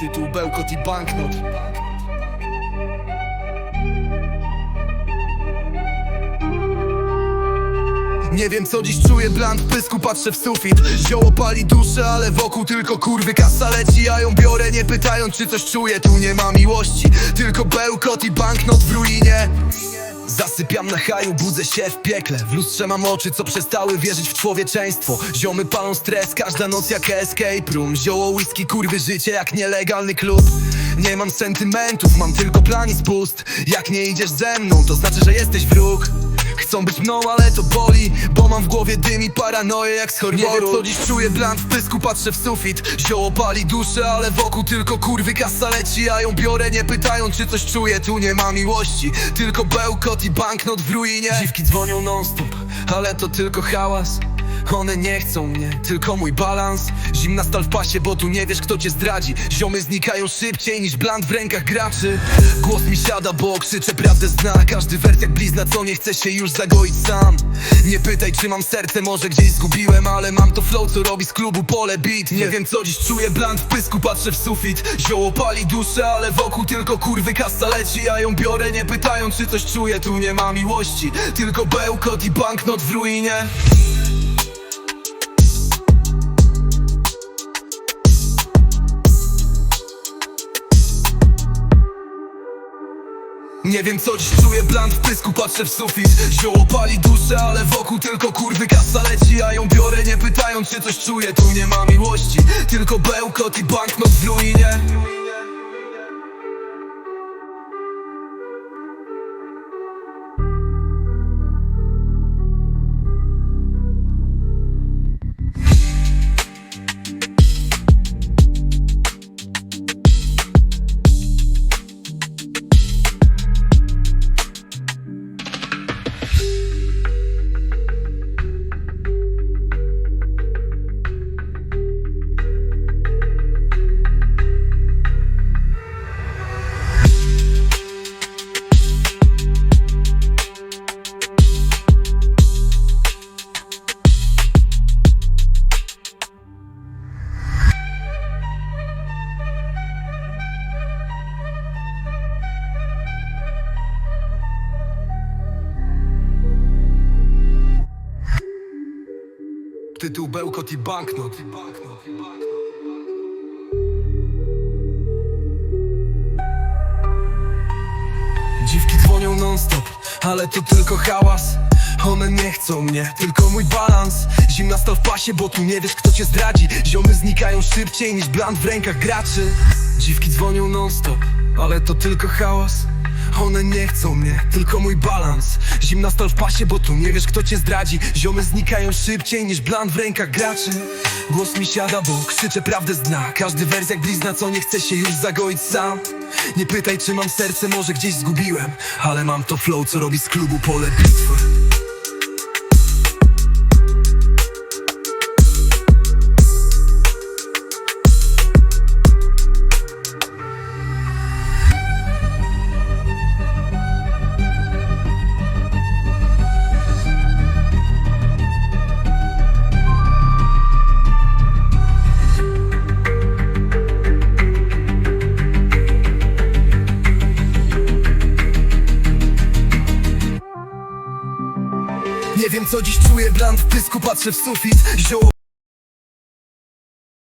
Tytuł Bełkot i Banknot. Nie wiem co dziś czuję, bland w pysku, patrzę w sufit. Zioło pali duszę, ale wokół tylko kurwy. Kasa leci, ja ją biorę, nie pytając czy coś czuję. Tu nie ma miłości, tylko bełkot i banknot w ruinie Zasypiam na haju, budzę się w piekle. W lustrze mam oczy, co przestały wierzyć w człowieczeństwo. Ziomy palą stres, każda noc jak escape room. Zioło whisky, kurwy życie jak nielegalny klub. Nie mam sentymentów, mam tylko plan i spust. Jak nie idziesz ze mną, to znaczy, że jesteś wróg Chcą być mną, ale to boli Bo mam w głowie dym i paranoję jak z horroru. Nie wiem co dziś czuję, bland w pysku, patrzę w sufit. Zioło pali duszę, ale wokół tylko kurwy Kasa leci, ja ją biorę, nie pytając czy coś czuję. Tu nie ma miłości, tylko bełkot i banknot w ruinie. Dziwki dzwonią non stop, ale to tylko hałas one nie chcą mnie, tylko mój balans. Zimna stal w pasie, bo tu nie wiesz kto cię zdradzi. Ziomy znikają szybciej niż bland w rękach graczy. Głos mi siada, bo krzyczę prawdę zna Każdy wers jak blizna, co nie chce się już zagoić sam. Nie pytaj czy mam serce, może gdzieś zgubiłem Ale mam to flow, co robi z klubu pole beat. Nie wiem co dziś czuję, bland w pysku, patrzę w sufit. Zioło pali duszę, ale wokół tylko kurwy kasa leci. Ja ją biorę, nie pytając czy coś czuję. Tu nie ma miłości, tylko bełkot i banknot w ruinie Nie wiem co dziś czuję, bland w pysku, patrzę w sufit. Zioło pali duszę, ale wokół tylko kurwy kasa leci Ja ją biorę, nie pytając czy coś czuję. Tu nie ma miłości, tylko bełkot i banknot w ruinie Tytuł bełkot i banknot. Dziwki dzwonią non stop, ale to tylko hałas. One nie chcą mnie, tylko mój balans. Zimna stal w pasie, bo tu nie wiesz kto cię zdradzi. Ziomy znikają szybciej niż bland w rękach graczy. Dziwki dzwonią non stop, ale to tylko hałas one nie chcą mnie, tylko mój balans. Zimna stal w pasie, bo tu nie wiesz kto cię zdradzi. Ziomy znikają szybciej niż bland w rękach graczy. Głos mi siada, bo krzyczę prawdę z dna. Każdy wers jak blizna, co nie chce się już zagoić sam. Nie pytaj czy mam serce, może gdzieś zgubiłem. Ale mam to flow, co robi z klubu pole bitwy Nie wiem co dziś czuję, bland w pysku, patrzę w sufit. Zioło